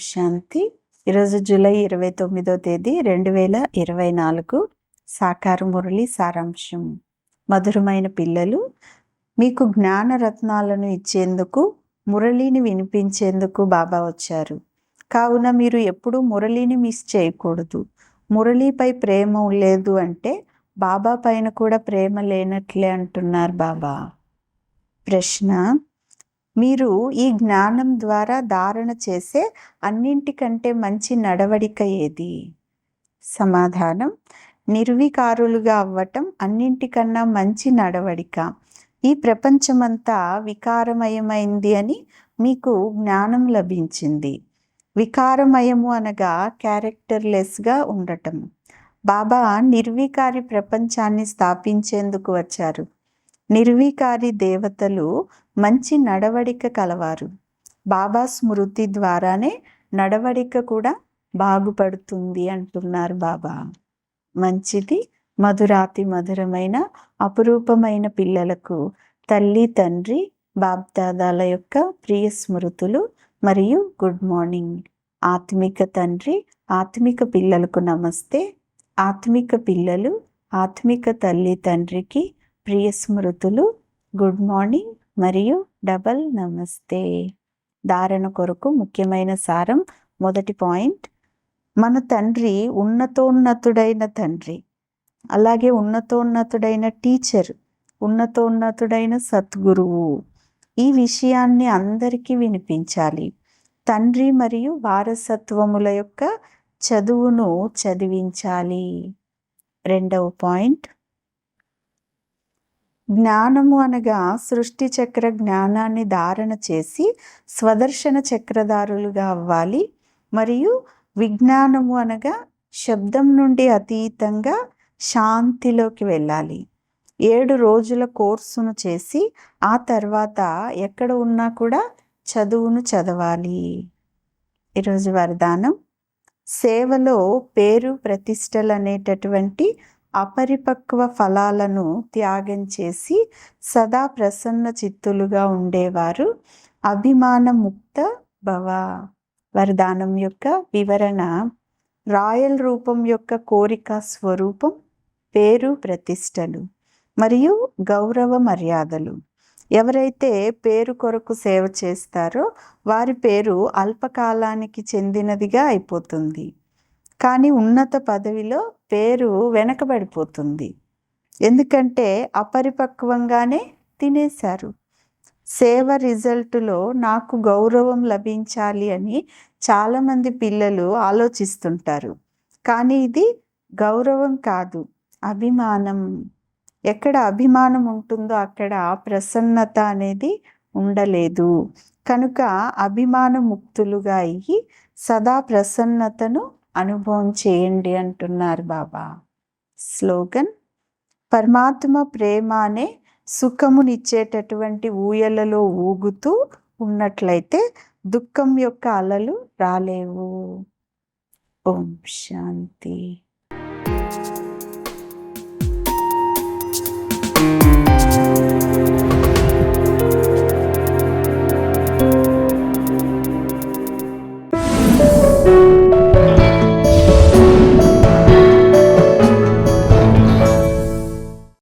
శాంతి ఈరోజు జూలై ఇరవై తొమ్మిదో తేదీ రెండు వేల ఇరవై నాలుగు సాకార మురళి సారాంశం. మధురమైన పిల్లలు మీకు జ్ఞాన రత్నాలను ఇచ్చేందుకు మురళిని వినిపించేందుకు బాబా వచ్చారు. కావున మీరు ఎప్పుడూ మురళిని మిస్ చేయకూడదు. మురళిపై ప్రేమ లేదు అంటే బాబా పైన కూడా ప్రేమ లేనట్లే అంటున్నారు బాబా. ప్రశ్న మీరు ఈ జ్ఞానం ద్వారా ధారణ చేసే అన్నింటికంటే మంచి నడవడిక ఏది? సమాధానం నిర్వికారులుగా అవ్వటం అన్నింటికన్నా మంచి నడవడిక. ఈ ప్రపంచమంతా వికారమయమైంది అని మీకు జ్ఞానం లభించింది. వికారమయము అనగా క్యారెక్టర్లెస్గా ఉండటం. బాబా నిర్వికారి ప్రపంచాన్ని స్థాపించేందుకు వచ్చారు. నిర్వీకారి దేవతలు మంచి నడవడిక కలవారు. బాబా స్మృతి ద్వారానే నడవడిక కూడా బాగుపడుతుంది అంటున్నారు బాబా. మంచిది మధురాతి మధురమైన అపురూపమైన పిల్లలకు తల్లి తండ్రి బాబ్దాదాల యొక్క ప్రియ స్మృతులు మరియు గుడ్ మార్నింగ్. ఆత్మిక తండ్రి ఆత్మిక పిల్లలకు నమస్తే. ఆత్మిక పిల్లలు ఆత్మిక తల్లి తండ్రికి ప్రియ స్మృతులు గుడ్ మార్నింగ్ మరియు డబల్ నమస్తే. ధారణ కొరకు ముఖ్యమైన సారం మొదటి పాయింట్ మన తండ్రి ఉన్నతోన్నతుడైన తండ్రి అలాగే ఉన్నతోన్నతుడైన టీచర్ ఉన్నతోన్నతుడైన సద్గురువు. ఈ విషయాన్ని అందరికీ వినిపించాలి. తండ్రి మరియు వారసత్వముల యొక్క చదువును చదివించాలి. రెండవ పాయింట్ జ్ఞానము అనగా సృష్టి చక్ర జ్ఞానాన్ని ధారణ చేసి స్వదర్శన చక్రధారులుగా అవ్వాలి. మరియు విజ్ఞానము అనగా శబ్దం నుండి అతీతంగా శాంతిలోకి వెళ్ళాలి. ఏడు రోజుల కోర్సును చేసి ఆ తర్వాత ఎక్కడ ఉన్నా కూడా చదువును చదవాలి. ఈరోజు వరదానం సేవలో పేరు ప్రతిష్టలు అనేటటువంటి అపరిపక్వ ఫలాలను త్యాగం చేసి సదా ప్రసన్న చిత్తులుగా ఉండేవారు. అభిమానముక్త భవ. వరదానం యొక్క వివరణ. రాయల్ రూపం యొక్క కోరిక స్వరూపం. పేరు ప్రతిష్టలు. మరియు గౌరవ మర్యాదలు. ఎవరైతే పేరు కొరకు సేవ చేస్తారో వారి పేరు అల్పకాలానికి చెందినదిగా అయిపోతుంది. కానీ ఉన్నత పదవిలో పేరు వెనకబడిపోతుంది. ఎందుకంటే అపరిపక్వంగానే తినేశారు. సేవ రిజల్ట్లో నాకు గౌరవం లభించాలి అని చాలామంది పిల్లలు ఆలోచిస్తుంటారు. కానీ ఇది గౌరవం కాదు అభిమానం. ఎక్కడ అభిమానం ఉంటుందో అక్కడ ప్రసన్నత అనేది ఉండలేదు. కనుక అభిమాన ముక్తులుగా అయ్యి సదా ప్రసన్నతను అనుభవం చేయండి అంటున్నారు బాబా. స్లోగన్ పరమాత్మ ప్రేమ అనే సుఖమునిచ్చేటటువంటి ఊయలలో ఊగుతూ ఉన్నట్లయితే దుఃఖం యొక్క అలలు రాలేవు. ఓం శాంతి.